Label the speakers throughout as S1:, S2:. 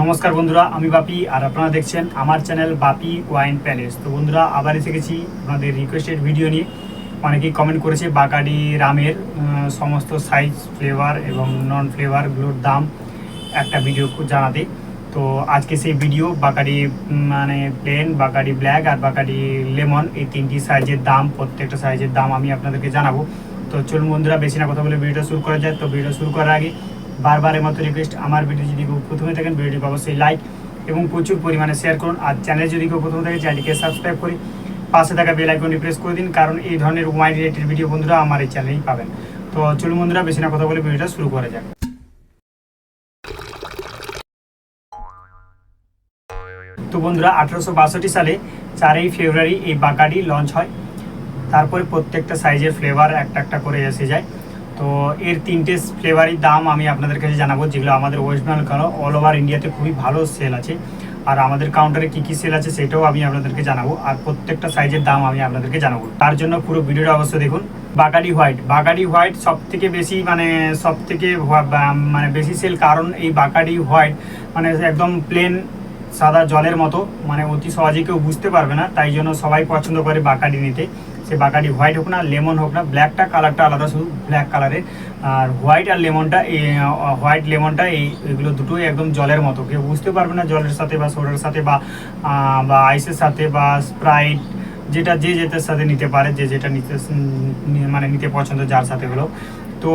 S1: নমস্কার বন্ধুরা, আমি বাপি আর আপনারা দেখছেন আমার চ্যানেল বাপি ওয়াইন প্যালেস। তো বন্ধুরা, আবার এসে গেছি আপনাদের রিকোয়েস্টেড ভিডিও নিয়ে। অনেকেই কমেন্ট করেছে বাকাডি রামের সমস্ত সাইজ ফ্লেভার এবং নন ফ্লেভারগুলোর দাম একটা ভিডিও জানাতে। তো আজকে সেই ভিডিও বাকাডি মানে প্লেন বাকাডি ব্ল্যাক আর বাকাডি লেমন এই তিনটি সাইজের দাম, প্রত্যেকটা সাইজের দাম আমি আপনাদেরকে জানাব। তো চলুন বন্ধুরা, বেশি না কথা বলে ভিডিওটা শুরু করা যায় তো ভিডিও শুরু করার আগে বারবারের মতো রিকোয়েস্ট আমার ভিডিও যদি কেউ প্রথমে থাকেন ভিডিওটিকে অবশ্যই লাইক এবং প্রচুর পরিমাণে শেয়ার করুন। আর চ্যানেল যদি কেউ প্রথমে থাকে চ্যানেলটিকে সাবস্ক্রাইব করে পাশে থাকা বেল আইকনটি প্রেস করে দিন, কারণ এই ধরনের ওয়াইন রিলেটেড ভিডিও বন্ধুরা আমার এই চ্যানেলেই পাবেন। তো চলুন বন্ধুরা, বেশি না কথা বলে ভিডিওটা শুরু করা যাক। তো বন্ধুরা, আঠারোশো বাষট্টি সালে চারই ফেব্রুয়ারি এই বাকাডি লঞ্চ হয়। তারপরে প্রত্যেকটা সাইজের ফ্লেভার একটা একটা করে এসে যায়। তো এর তিনটে ফ্লেভারই দাম আমি আপনাদের কাছে জানাব, যেগুলো আমাদের ওয়েস্ট বেঙ্গল অল ওভার ইন্ডিয়াতে খুবই ভালো সেল আছে। আর আমাদের কাউন্টারে কী কী সেল আছে সেটাও আমি আপনাদেরকে জানাব, আর প্রত্যেকটা সাইজের দাম আমি আপনাদেরকে জানাব। তার জন্য পুরো ভিডিওটা অবশ্যই দেখুন। বাগাডি হোয়াইট বাগাডি হোয়াইট সব থেকে বেশি মানে সব থেকে মানে বেশি সেল কারণ এই বাগাডি হোয়াইট মানে একদম প্লেন সাদা জলের মতো মানে অতি সহজে কেউ বুঝতে পারবে না, তাই জন্য সবাই পছন্দ করে বাকাডি নিতে। সে বাকাডি হোয়াইট হোক না, লেমন হোক না, ব্ল্যাকটা কালারটা আলাদা শুধু, ব্ল্যাক কালারের। আর হোয়াইট আর লেমনটা এই হোয়াইট লেমনটা, এই, এগুলো দুটোই একদম জলের মতো। কেউ বুঝতে পারবে না জলের সাথে বা সোডার সাথে বা বা আইসের সাথে বা স্প্রাইট, যেটা যে যেটার সাথে নিতে পারে, যে যেটা নিতে মানে নিতে পছন্দ, যার সাথে হলো। তো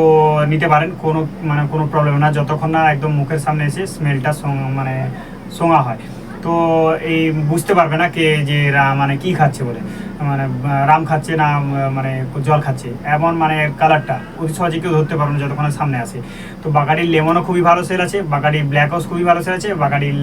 S1: নিতে পারেন কোনো মানে কোনো প্রবলেম না। যতক্ষণ না একদম মুখের সামনে এসে স্মেলটা মানে শোঙা হয়। তো এই বুঝতে পারবে না কে যে মানে কি খাচ্ছে বলে। মানে রাম খাচ্ছে না মানে জল খাচ্ছে। এমন মানে কালারটা অতি সহজে কেউ ধরতে পারবে না যতক্ষণ সামনে আসে। তো বাগাডির লেমনও খুবই ভালো সেল আছে বাগাডির ব্ল্যাক হাউস খুবই ভালো সেল আছে বাগাডির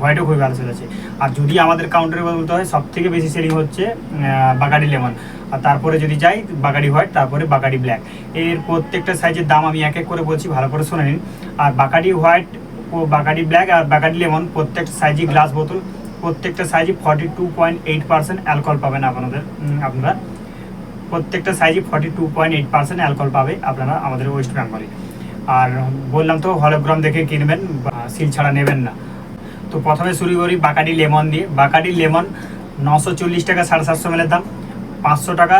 S1: হোয়াইটও খুবই ভালো সেল আছে। আর যদি আমাদের কাউন্টারে বলতে হয় সব থেকে বেশি সেলিং হচ্ছে আহ, বাগাডি লেমন। আর তারপরে যদি যাই, বাগাডি হোয়াইট, তারপরে বাগাডি ব্ল্যাক। এর প্রত্যেকটা সাইজের দাম আমি এক এক করে বলছি, ভালো করে শুনে নিন। আর বাগাডি হোয়াইট ও বাগাডি ব্ল্যাক আর বাগাডি লেমন প্রত্যেকটা সাইজই গ্লাস বোতল, প্রত্যেকটা সাইজই forty two point eight percent alcohol পাবেন আপনাদের আপনারা। প্রত্যেকটা সাইজই forty two point eight percent alcohol পাবে আপনারা আমাদের ওয়েস্ট বেঙ্গলে। আর বললাম তো হলোগ্রাম দেখে কিনবেন সিল ছাড়া নেবেন না। তো প্রথমে শুরু করি বাকাডি লেমন দিয়ে। বাকাডি লেমন নশো চল্লিশ টাকা সাড়ে সাতশো মেলের দাম। পাঁচশো টাকা,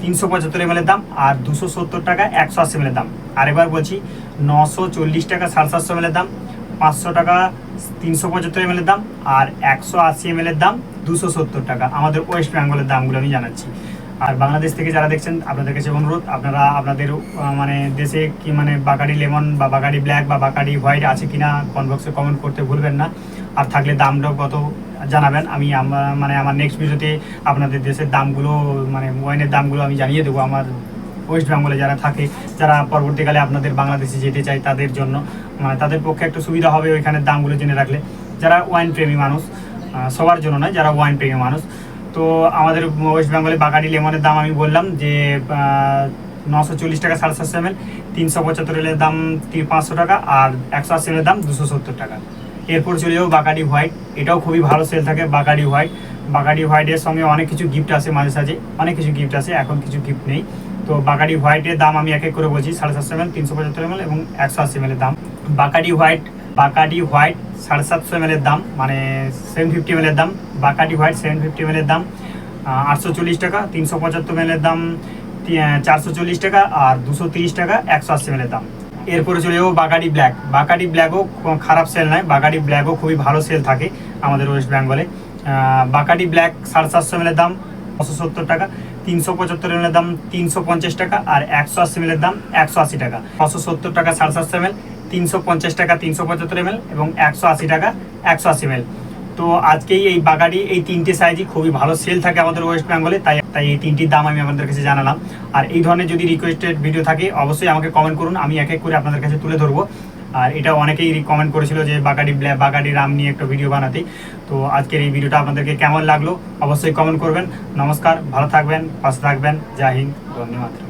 S1: তিনশো পঁচাত্তর এমএলের দাম আর দুশো সত্তর টাকা, একশো আশি এমএলের দাম। আরেকবার বলছি, নশো চল্লিশ টাকা, সাড়ে সাতশো এমএলের দাম, পাঁচশো টাকা, তিনশো পঁচাত্তর এমএলের দাম আর একশো আশি এমএলের দাম, দুশো সত্তর টাকা। আমাদের ওয়েস্ট বেঙ্গলের দামগুলো আমি জানাচ্ছি। আর বাংলাদেশ থেকে যারা দেখছেন, আপনাদের কাছে অনুরোধ, আপনারা আপনাদের মানে দেশে কি মানে বাগাড়ি লেমন বা বাগাড়ি ব্ল্যাক বা বাগাড়ি হোয়াইট আছে কিনা কমেন্ট বক্সে কমেন্ট করতে ভুলবেন না। আর থাকলে দামটাও কত জানাবেন। আমি মানে আমার নেক্সট ভিডিওতে আপনাদের দেশের দামগুলো মানে ওয়াইনের দামগুলো আমি জানিয়ে দেবো। আমার ওয়েস্ট বেঙ্গলে যারা থাকে, যারা পরবর্তীকালে আপনাদের বাংলাদেশে যেতে চায় তাদের জন্য মানে তাদের পক্ষে একটু সুবিধা হবে ওইখানের দামগুলো জেনে রাখলে। যারা ওয়াইন প্রেমী মানুষ সবার জন্য নয়, যারা ওয়াইন প্রেমী মানুষ। তো আমাদের ওয়েস্ট বেঙ্গলে বাগাডি লেমনের দাম আমি বললাম যে নশো চল্লিশ টাকা সাড়ে সাতশো এমএল তিনশো পঁচাত্তর এলের দাম পাঁচশো টাকা আর একশো আশি এলের দাম দুশো সত্তর টাকা। এরপর চলে যাব বাগাডি হোয়াইট। এটাও খুবই ভালো সেল থাকে বাগাডি হোয়াইট। বাগাডি হোয়াইটের সঙ্গে অনেক কিছু গিফট আসে মাঝে সাঝে। অনেক কিছু গিফট আসে এখন কিছু গিফট নেই। তো বাগাডি হোয়াইটের দাম আমি এক এক করে বলছি, সাড়ে সাতশো এমএল তিনশো পঁচাত্তর এমএল এবং একশো আশি এমএলের দাম। বাকাডি হোয়াইট বাকাডি হোয়াইট, সাড়ে সাতশো এমএলের দাম মানে সেভেন ফিফটি এমএলের দাম। বাকাডি হোয়াইট সেভেন ফিফটি এমএলের দাম। আটশো চল্লিশ টাকা, তিনশো পঁচাত্তর এমএলের দাম চারশো চল্লিশ টাকা আর দুশো তিরিশ টাকা, একশো আশি এমএলের দাম। এরপরে চলে যাব বাগাডি ব্ল্যাক। বাগাডি ব্ল্যাকও খারাপ সেল নয়, বাগাডি ব্ল্যাকও খুবই ভালো সেল থাকে আমাদের ওয়েস্ট বেঙ্গলে। বাকাডি ব্ল্যাক সাড়ে সাতশো এমএলের দাম ছশো সত্তর টাকা, তিনশো পঁচাত্তর এমএলের দাম তিনশো পঞ্চাশ টাকা আর একশো আশি এমএলের দাম একশো আশি টাকা। ছশো সত্তর টাকা সাড়ে সাতশো এমএল তিনশো পঞ্চাশ টাকা তিনশো পঁচাত্তর এমএল এবং একশো আশি টাকা একশো আশি এমএল তো আজকেই এই বাগাডি এই তিনটে সাইজই খুবই ভালো সেল থাকে আমাদের ওয়েস্ট বেঙ্গলে তাই তাই এই তিনটির দাম আমি আপনাদের কাছে জানালাম। আর এই ধরনের যদি রিকোয়েস্টেড ভিডিও থাকে, অবশ্যই আমাকে কমেন্ট করুন, আমি এক এক করে আপনাদের কাছে তুলে ধরবো। আর এটা অনেকেই কমেন্ট করেছিল যে বাগাডি বাগাডি রাম নিয়ে একটা ভিডিও বানাতে। তো আজকের এই ভিডিওটা আপনাদেরকে কেমন লাগল, অবশ্যই কমেন্ট করবেন। নমস্কার, ভালো থাকবেন, পাশে থাকবেন, জয় হিন্দ ধন্যবাদ